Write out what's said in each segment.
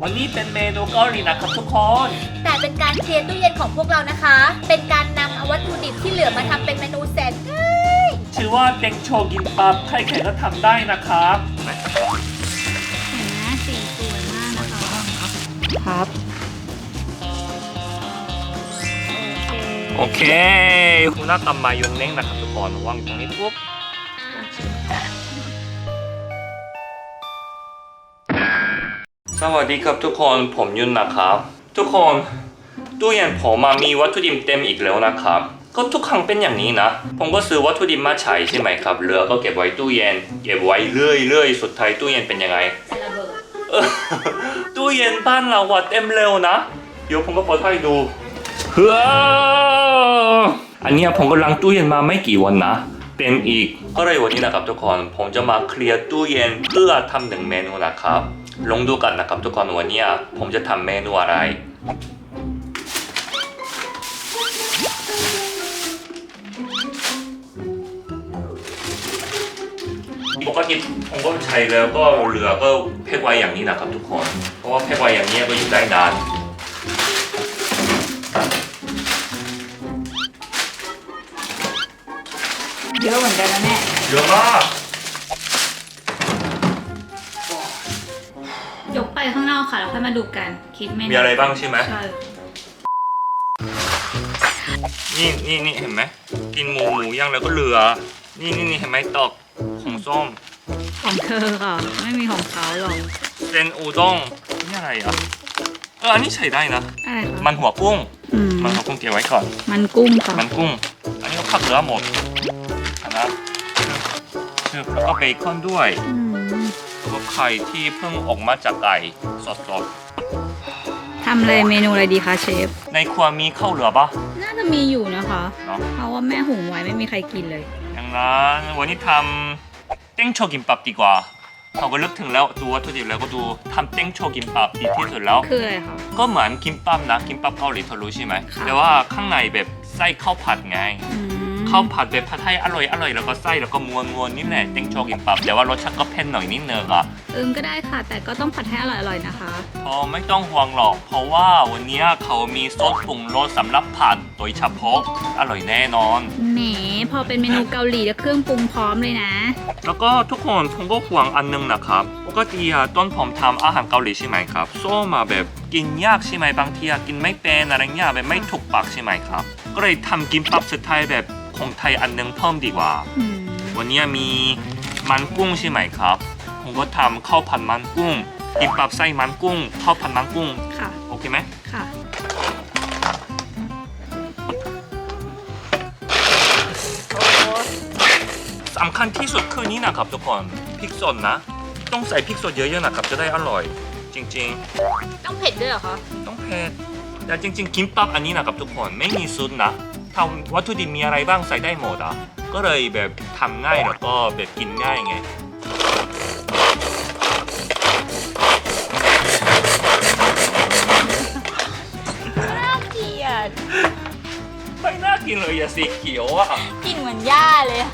วันนี้เป็นเมนูเกาหลีนะครับทุกคน แต่เป็นการเคลียร์ตู้เย็นของพวกเรานะคะ เป็นการนำเอาวัตถุดิบที่เหลือมาทำเป็นเมนูแสนง่ายชื่อว่าเต็งโชกินปับใครแข่ก็ทำได้นะครับเห็นไหมสีสวยมากนะคะ ครับ โอเคคุณน่าตำมายองเน้งนะครับทุกคนวางตรงนี้ปุ๊บ สวัสดีครับทุกคนผมยุนนะครับ ทุกคนตู้เย็นผมมามีวัตถุดิบเต็มอีกแล้วนะครับ ก็ทุกครั้งเป็นอย่างนี้นะ ผมก็ซื้อวัตถุดิบมาใช้ใช่ไหมครับเหลือก็เก็บไว้ตู้เย็น เก็บไว้เรื่อยๆสุดท้ายตู้เย็นเป็นยังไงตู้เย็นบ้านเราอะเต็มเร็วนะเดี๋ยวผมก็เปิดให้ดูเฮ้ออันนี้ผมก็ล้างตู้เย็นมาไม่กี่วันนะ เต็มอีกก็เลยวันนี้นะครับทุกคนผมจะมาเคลียร์ตู้เย็นเพื่อทำหนึ่งเมนูนะครับ ลองดูกันนะครับทุกคนวันนี้ผมจะทำเมนูอะไรปกติผมก็ใช้แล้วก็เหลือก็แพ็คไว้อย่างนี้นะครับทุกคน เพราะว่าแพ็คไว้อย่างนี้ก็อยู่ได้นาน อะเหมือนกันนะแม่เยอะมากยกไปข้างนอกค่ะแล้วค่อยมาดูกัน คิดเมนูมีอะไรบ้างใช่ไหมใช่นี่นี่นี่เห็นไหมกินหมูหมูย่างแล้วก็เหลือ นี่นี่นี่เห็นไหมตอกของส้มของเธอค่ะ ไม่มีของเขาหรอกเซนอูด้งนี่อะไรอะเอออันนี้ใช้ได้นะอะไรคะมันหัวกุ้ง อืมมันหัวกุ้งเก็บไว้ก่อน มันกุ้งค่ะมันกุ้ง อันนี้ก็ผักเหลือหมดอั นนะชึบแล้วก็เบคอนด้วยอืมแล้วก็ไข่ที่เพิ่งออกมาจากไก่สดทำอะไรเมนูอะไรดีคะเชฟ ๆในครัวมีข้าวเหลือปะน่าจะมีอยู่นะคะ เนาะเพราะว่าแม่หุงไว้ไม่มีใครกินเลย อย่างนั้นวันนี้ทำเต้งโชกิมปับดีกว่าเราก็เลือกถึงแล้วดูวัตถุดิบแล้วก็ดูทำเต้งโชกิมปับดีที่สุดแล้ว คืออะไรคะ ก็เหมือนกิมปับนะกิมปับเกาหลีเธอรู้ใช่ไหมค่ะ แต่ว่าข้างในแบบไส้ข้าวผัดไง อืม ข้าวผัดแบบผัดไทยอร่อยอร่อยแล้วก็ไส้แล้วก็ม้วนม้วนๆนี่แหละเต้งโชกิมปับแต่ว่ารสชาติก็เผ็ดหน่อยนิดนึงอะเอิมก็ได้ค่ะ แต่ก็ต้องผัดให้อร่อยๆนะคะอ๋อไม่ต้องห่วงหรอก เพราะว่าวันนี้เขามีซอสปรุงรสสำหรับผัดโดยเฉพาะอร่อยแน่นอน แหมพอเป็นเมนูเกาหลีแล้วเครื่องปรุงพร้อมเลยนะ แล้วก็ทุกคนผมก็ห่วงอันนึงนะครับปกติอะตอนผมทำอาหารเกาหลีใช่ไหมครับโซ่มาแบบกินยากใช่ไหมบางทีอะกินไม่เป็นอะไรเงี้ยแบบไม่ถูกปากใช่ไหมครับ ก็เลยทำกิมปับสไตล์แบบ ของไทยอันนึงเพิ่มดีกว่าอืมวันนี้มีมันกุ้งใช่ไหมครับ ผมก็ทำข้าวผัดมันกุ้งกิมปับไส้มันกุ้งข้าวผัดมันกุ้งค่ะ โอเคไหมค่ะสำคัญที่สุดคือนี้นะครับทุกคนพริกสดนะ ต้องใส่พริกสดเยอะๆนะครับจะได้อร่อย จริง ๆ ต้องเผ็ดด้วยเหรอคะ ต้องเผ็ดแต่จริง ๆ กิมปับอันนี้นะครับทุกคนไม่มีซุปนะ ทำวัตถุดิบมีอะไรบ้างใส่ได้หมดอะก็เลยแบบทำง่ายแล้วก็แบบกินง่ายไงน่าเกลียดไม่น่ากินเลยอย่าสีเขียวอะกลินเหมือนหญ้าเลย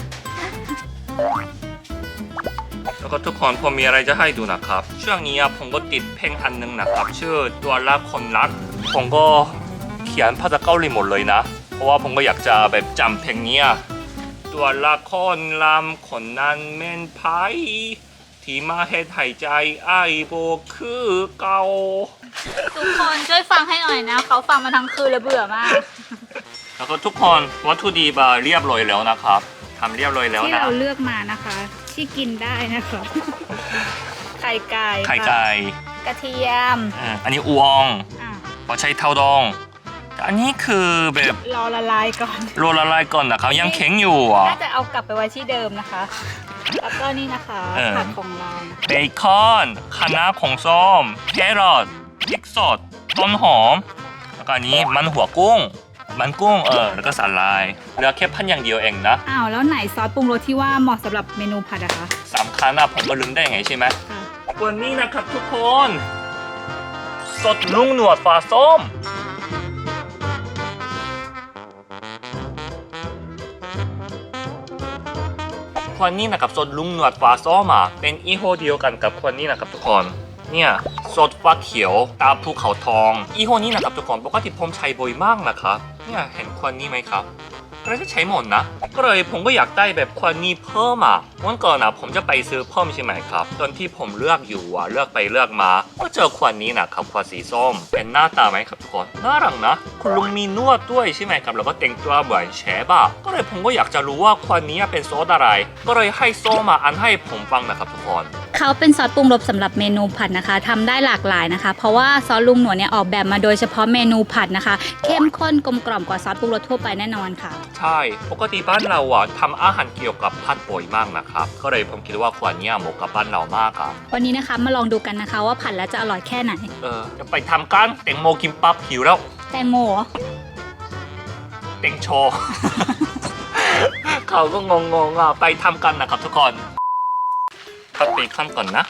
แล้วก็ทุกคนผมมีอะไรจะให้ดูนะครับ ช่วงนี้อะผมก็ติดเพลงอันนึงนะครับ ชื่อตัวรักคนรัก ผมก็เขียนภาษาเกาหลีหมดเลยนะ เพราะว่าผมก็อยากจะแบบจำเพลงนี้อะตัวรักคนลำคนนั้นเม่นไพที่มาเฮ็ดให้ใจไอ้ายโบคือเก่าทุกคนช่วยฟังให้หน่อยนะ เขาฟังมาทั้งคืนแล้วเบื่อมาก แล้วก็ทุกคนวัตถุดิบอะเรียบร้อยแล้วนะครับทำเรียบร้อยแล้วที่นะเราเลือกมานะคะ ที่กินได้นะคะไข่ไก่ไข่ไก่กระเทียมเอออันนี้อูอองอะพอใช้เท่าดองแต่ อันนี้คือแบบรอละลายก่อนโรลละลายก่อนนะครับยังแข็งอยู่อะ น่าจะเอากลับไปไว้ที่เดิมนะคะ แล้วก็นี่นะคะเออ ผักของเราเบคอนคะน้าของส้มแครอทพริกสด ต้นหอม แล้วก็อันนี้มันหัวกุ้ง มันกุ้งเออแล้วก็สาลายเหลือแค่พันอย่างเดียวเองนะอ้าวแล้วไหนซอสปรุงรสที่ว่าเหมาะสำหรับเมนูผัดอะคะสำคัญนะผมก็ลืมได้ไงใช่ไหม ค่ะวันนี้นะครับทุกคน สดลุงหนวดฟ้าส้ม ควันนี้นะครับสดลุงหนวดฟ้าซ้อมะเป็นอีโฮเดียวกันกับควันนี้นะครับทุกคนเนี่ยสดฟ้าเขียวตาภูเขาทอง อีโหนี้นะครับทุกคนปกติผมใช้บ่อยมากนะครับเนี่ยเห็นควันนี้ไหมครับ ก็เลยใช้หมดนะ ก็เลยผมก็อยากได้แบบควันนี้เพิ่มอะวันก่อนอะผมจะไปซื้อเพิ่มใช่ไหมครับ ตอนที่ผมเลือกอยู่อะเลือกไปเลือกมา ก็เจอควันนี้นะครับควันสีส้ม เป็นหน้าตาไหมครับทุกคนน่ารักนะ คุณลุงมีนวดด้วยใช่ไหมครับ แล้วก็แต่งตัวเหมือนเชฟอะก็เลยผมก็อยากจะรู้ว่าควันนี้เป็นโซอสอะไร ก็เลยให้โซมาอันให้ผมฟังนะครับทุกคนเขาเป็นซอสปรุงรสสำหรับเมนูผัดนะคะทำได้หลากหลายนะคะ เพราะว่าซอสลุงหนวดเนี่ยออกแบบมาโดยเฉพาะเมนูผัดนะคะ เข้มข้นกลมกล่อมกว่าซอสปรุงรสทั่วไปแน่นอนค่ะ ใช่ ปกติบ้านเราอะทำอาหารเกี่ยวกับผัดบ่อยมากนะครับ ก็เลยผมคิดว่าควันนี้เหมาะกับบ้านเรามากครับวันนี้นะคะมาลองดูกันนะคะว่าผัดแล้วจะอร่อยแค่ไหน เออจะไปทำกันแตงโมกินปั๊บหิวแล้วแตงโมเหรอเต็งโชว์เขาก็งงๆอะไปทำกันนะครับทุกคน พัดเบคอนก่อนนะ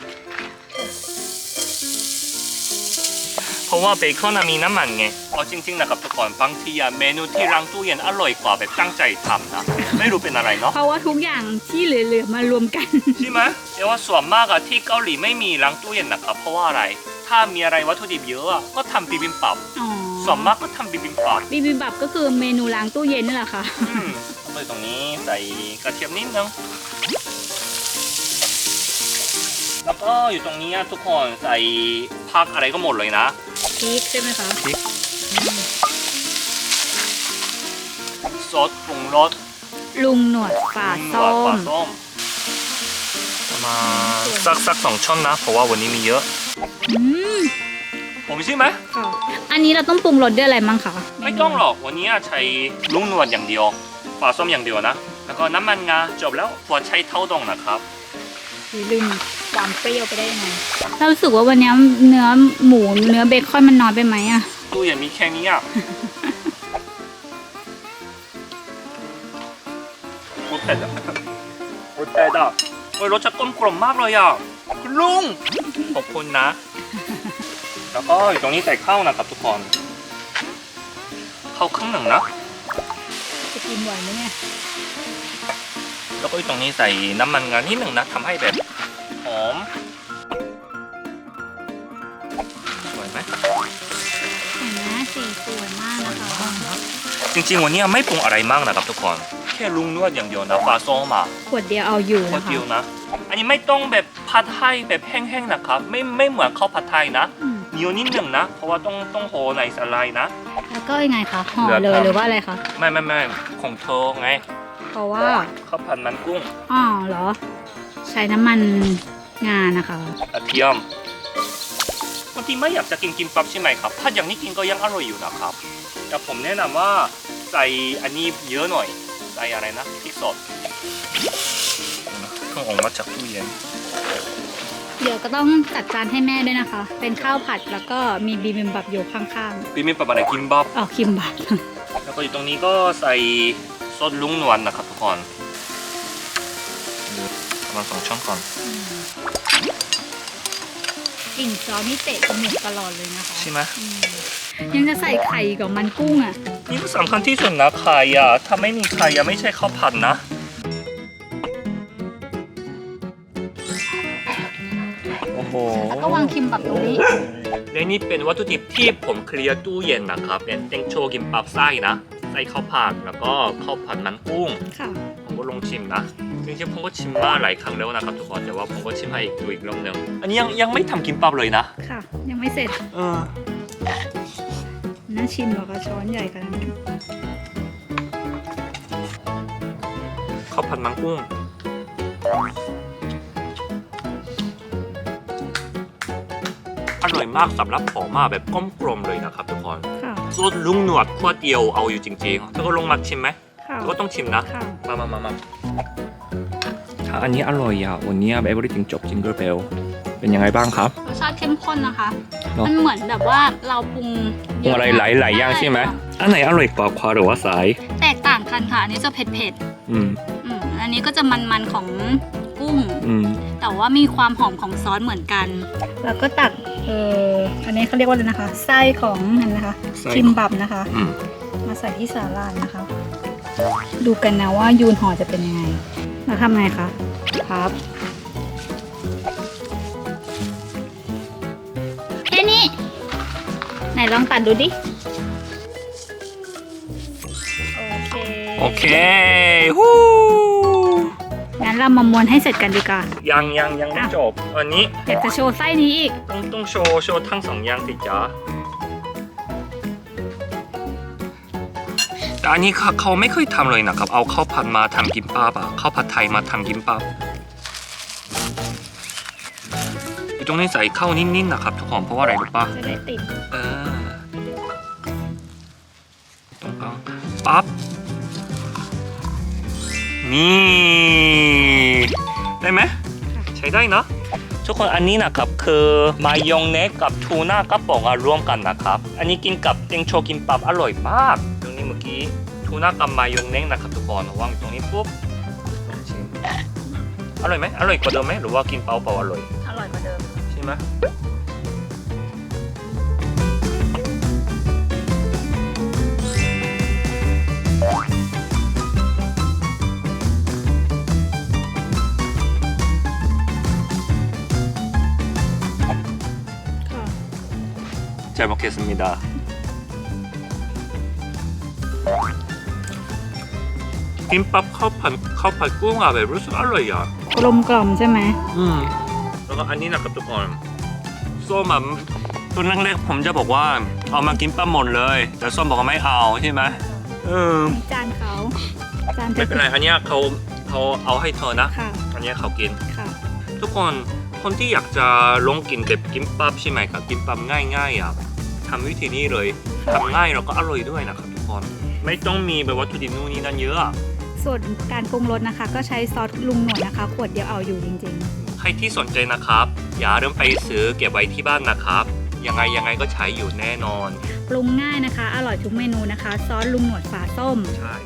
เพราะว่าเบคอนน่ะมีน้ำมันไงเอาจริงๆนะครับทุกคนบางทีอะเมนูที่รังตู้เย็นอร่อยกว่าแบบตั้งใจทำนะไม่รู้เป็นอะไรเนาะเพราะว่าทุกอย่างที่เหลือๆมารวมกัน ใช่ไหมแต่ว่าส่วนมากอะที่เกาหลีไม่มีรังตู้เย็นนะครับเพราะว่าอะไร ถ้ามีอะไรวัตถุดิบเยอะอะก็ทำบิบิมบับอ๋อส่วนมากก็ทำบิบิมบับบิบิมบับก็คือเมนูล้างตู้เย็นนี่แหละค่ะอืมเอาไปตรงนี้ใส่กระเทียมนิดนึง แล้วก็อยู่ตรงนี้อะทุกคนใส่ผักอะไรก็หมดเลยนะพริกใช่ไหมคะซอสปรุงรสลุงหนวดฝาหส้วานปลามส้มประมาณสักสักสองช้อนนะ เพราะว่าวันนี้มีเยอะอืมผมใช่ไหมค่ะอันนี้เราต้องปรุงรสด้วยอะไรมั้งคะไม่ต้องหรอกวันนี้ใช้ลุงนวดอย่างเดียวปลาส้มอย่างเดียวนะ แล้วก็น้ำมันงาจบแล้วหัวใช้เท่าดองนะครับ ลืมความเปรี้ยวไปได้ยังไงเรารู้สึกว่าวันนี้เนื้อหมูเนื้อเบคอนมันน้อยไปไหมอะตู้เย็นมีแค่นี้อะโอ้เผ็ดอะโอ้เผ็ดอะโอ้ยรสชาติกลมกล่อมมากเลยอะคุณลุงขอบคุณนะ แล้วก็อยู่ตรงนี้ใส่ข้าวนะครับทุกคนข้าวครึ่งหนึ่งนะจะกินไหวไหมเนี่ย แล้วก็อยู่ตรงนี้ใส่น้ำมันงานิดหนึ่งนะทำให้แบบหอมสวยไหมเห็นไหมสีสวยมากนะคะจริงๆวันนี้ไม่ปรุงอะไรมากนะครับทุกคน แค่ลุงนวดอย่างเดียวนะปลาส้มอะขวดเดียวเอาอยู่โคตนะรคะเดียวนะ อันนี้ไม่ต้องแบบผัดไทยแบบแห้งๆนะครับ ไม่ไม่เหมือนข้าวผัดไทยนะอืมเหนียวนิดหนึ่งนะ เพราะว่าต้องต้องโหในสไลด์นะ แล้วก็ยังไงคะห่อเลืเลอกยครับหรือว่าอะไรคะ ไม่ไม่ไม่ของเธอไง เพราะว่าข้าวผัดมันกุ้งอ๋อเหรอ ใช้น้ำมันงานะคะกระเทียมบางทีไม่อยากจะกินกินปั๊บใช่ไหมครับ ถ้าอย่างนี้กินก็ยังอร่อยอยู่นะครับ แต่ผมแนะนำว่าใส่อันนี้เยอะหน่อย ใส่อะไรนะพริกสดเพิ่งออกมาจากตู้เย็นเดี๋ยวก็ต้องจัดจานให้แม่ด้วยนะคะ เป็นข้าวผัดแล้วก็มีบีบิมบับอยู่ข้างปีมีปลาอะไรกินบ๊อบๆอ๋อคิมบับ แล้วก็อยู่ตรงนี้ก็ใส่ ซอสลุงนวลนะครับทุกคนประมาณสองช้อนก่อนกลิ่นซอสนี่เตะจมูกตลอดเลยนะคะใช่ไหมอืมยังจะใส่ไข่กับมันกุ้งอะ นี่ก็สำคัญที่สุดนะไข่อะถ้าไม่มีไข่อะไม่ใช่ข้าวผัดนะ โอ้โห แล้วก็วางคิมบับตรงนี้ และนี่เป็นวัตถุดิบที่ผมเคลียร์ตู้เย็นนะครับ เป็นเต็งโชกิมปับไส้นะ ใส่ข้าวผัดแล้วก็ข้าวผัดมันกุ้งค่ะผมก็ลองชิมนะจริงๆผมก็ชิมมาหลายครั้งแล้วนะครับทุกคนแต่ว่าผมก็ชิมให้ดูอีกรอบหนึงอันนี้ยังยังไม่ทำกิมปับเลยนะค่ะ ยังไม่เสร็จเออน่าชิมเหรอคะช้อนใหญ่ขนาดนี้ข้าวผัดมันกุ้ง ร่อยมากสำหรับผมอะแบบกลมกลมๆเลยนะครับทุกคนค่ะสูตรลุงหนวดขวดเดียวเอาอยู่จริงๆเธอก็ลงมาชิมไหมค่ะเธอก็ต้องชิมนะ ค่ะมามามามาถ้าอันนี้อร่อยอะวันนี้แบบ everything จบ jingle bell เป็นยังไงบ้างครับ รสชาติเข้มข้นนะคะ เนอะ มันเหมือนแบบว่าเราปรุงปรุงอะไรหลายๆอย่างใช่ไหมอันไหนอร่อยกว่าควาหรือว่าสาย แตกต่างกันค่ะ อันนี้จะเผ็ดอืม ๆอืมอันนี้ก็จะมันๆของกุ้ง อืมแต่ว่ามีความหอมของซอสเหมือนกัน แล้วก็ตักเอออันนี้เขาเรียกว่าอะไรนะคะ ไส้ของนั่นนะคะไส้คิมบับนะคะ อืมมาใส่ที่สาลานนะคะ ดูกันนะว่ายูนห่อจะเป็นยังไงแล้วทำไงคะครับไหนลองตัดดูดิ โอเค โอเคฮู้ งั้นเรามาม้วนให้เสร็จกันดีกว่ายังยังยังไม่จบ อันนี้อยากจะโชว์ไส้นี้อีก ต้องต้องโชว์โชว์ทั้งสองอย่างสิจ๊ะแต่อันนี้เขาเขาไม่เคยทำเลยนะครับ เอาข้าวผัดมาทำกิมปับอะข้าวผัดไทยมาทำกิมปับอยู่ตรงนี้ใส่ข้าวนิ่มๆนะครับทุกคนเพราะว่าอะไรรู้ปะจะได้ติด เออตรงกลางปั๊บ นี่ ได้ไหมใช้ได้เนอะทุกคนอันนี้นะครับคือมายองเนสกับทูน่ากระป๋องอะรวมกันนะครับ อันนี้กินกับเต็งโชกิมปับอร่อยมาก ตรงนี้เมื่อกี้ทูน่ากับมายองเนสนะครับทุกคนวางตรงนี้ปุ๊บลองชิมอร่อยไหมอร่อยกว่าเดิมไหมหรือว่ากินเปล่าๆอร่อย อร่อยกว่าเดิมใช่ไหม 잘 먹겠습니다. 김밥 카우판 카우판กุ้งอะแบบรู้สึกอร่อยอ่ะ กลมกล่อมใช่ไหม อืมแล้วก็อันนี้นะครับทุกคนส้มอ่ะตัวแรกๆผมจะบอกว่าเอามากินปลาหมดเลย แต่ส้มบอกว่าไม่เอาใช่ไหมเออ นี่จานเขาจาน ไม่เป็นไรอันเนี้ยเขาเขาเอาให้เธอนะ ค่ะ อันเนี้ยเขากิน ค่ะ ทุกคน คนที่อยากจะลองกินแบบกิมปับใช่ไหมครับกิมปับง่ายๆอะทำวิธีนี้เลยทำง่ายแล้วก็อร่อยด้วยนะครับทุกคนไม่ต้องมีแบบวัตถุดิบนู่นนี่นั่นเยอะอะส่วนการปรุงรสนะคะ ก็ใช้ซอสลุงหนวดนะคะ ขวดเดียวเอาอยู่จริงใครที่สนใจนะครับ อย่าเริ่มไปซื้อเก็บไว้ที่บ้านนะครับ ยังไงยังไงก็ใช้อยู่แน่นอนๆปรุงง่ายนะคะ อร่อยทุกเมนูนะคะ ซอสลุงหนวดฝาส้มใช่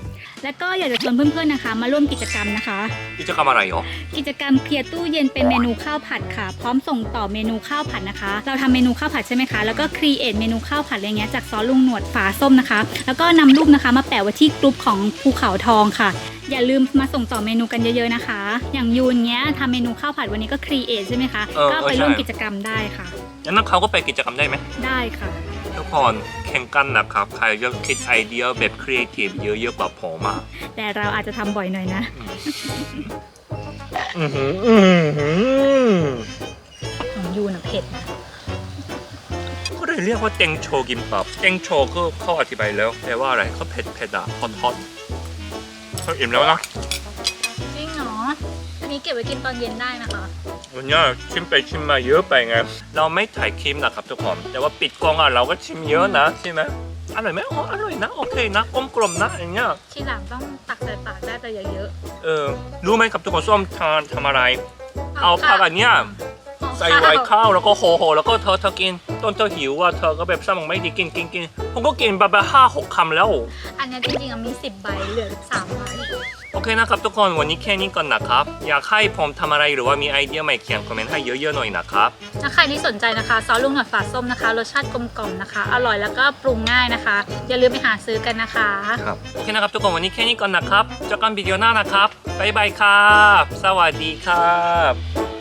แล้วก็อยากจะชวนเพื่อนๆนะคะ มาร่วมกิจกรรมนะคะ กิจกรรมอะไรหรอ กิจกรรมเคลียร์ตู้เย็นเป็นเมนูข้าวผัดค่ะ พร้อมส่งต่อเมนูข้าวผัดนะคะ เราทำเมนูข้าวผัดใช่ไหมคะ แล้วก็ครีเอทเมนูข้าวผัดอะไรเงี้ยจากซอสลุงหนวดฝาส้มนะคะ แล้วก็นำรูปนะคะ มาแปะไว้ที่กลุ่มของภูเขาทองค่ะอย่าลืมมาส่งต่อเมนูกันเยอะๆนะคะ อย่างยูนเงี้ยทำเมนูข้าวผัดวันนี้ก็ครีเอทใช่ไหมคะเออก็ไปเออใช่ร่วมกิจกรรมได้ค่ะ งั้นเขาก็ไปกิจกรรมได้ไหม ได้ค่ะ ทุกคนแข่งกันนะครับ ใครจะคิดไอเดียแบบครีเอทีฟเยอะๆกว่าผมอะแต่เราอาจจะทำบ่อยหน่อยนะ อือหืออือหือของยูนอะเผ็ดนะก็เลยเรียกว่าเต็งโชกิมปับเต็งโชก็เขาอธิบายแล้วแปลว่าอะไรเขาเผ็ดเผ็ดอะฮอตฮอตเขาอิ่มแล้วนะ เก็บไว้กินตอนเย็นได้นะคะ วันนี้ชิมไปชิมมาเยอะไปไง เราไม่ถ่ายคลิปนะครับทุกคน แต่ว่าปิดกล้องอะเราก็ชิมเยอะนะใช่ไหมอร่อยไหมอ๋ออร่อยนะ โอเคนะกลมกลมๆนะอย่างเงี้ย ทีหลังต้องตักใส่ปากได้แต่อย่าเยอะ เออ รู้ไหมครับทุกคนส้มทานทำอะไร เอาผักอันเนี้ย ใส่ไว้ข้าวแล้วก็โหโหแล้วก็เธอเธอกินตอนเธอหิวอะเธอก็แบบสมองไม่ดีกินกินกินผมก็กินไปไปห้าหกคำแล้ว อันนี้จริงๆอะมี10ใบเหลือ3ใบโอเคนะครับทุกคนวันนี้แค่นี้ก่อนนะครับ อยากให้ผมทำอะไรหรือว่ามีไอเดียใหม่เขียนคอมเมนต์ให้เยอะๆหน่อยนะครับถ้าใครที่สนใจนะคะซอสลุงหนวดฝาส้มนะคะรสชาติกลมกล่อมนะคะ อร่อยแล้วก็ปรุงง่ายนะคะ อย่าลืมไปหาซื้อกันนะคะครับโอเคนะครับทุกคนวันนี้แค่นี้ก่อนนะครับเจอกันวิดีโอหน้านะครับบ๊ายบายครับ สวัสดีครับ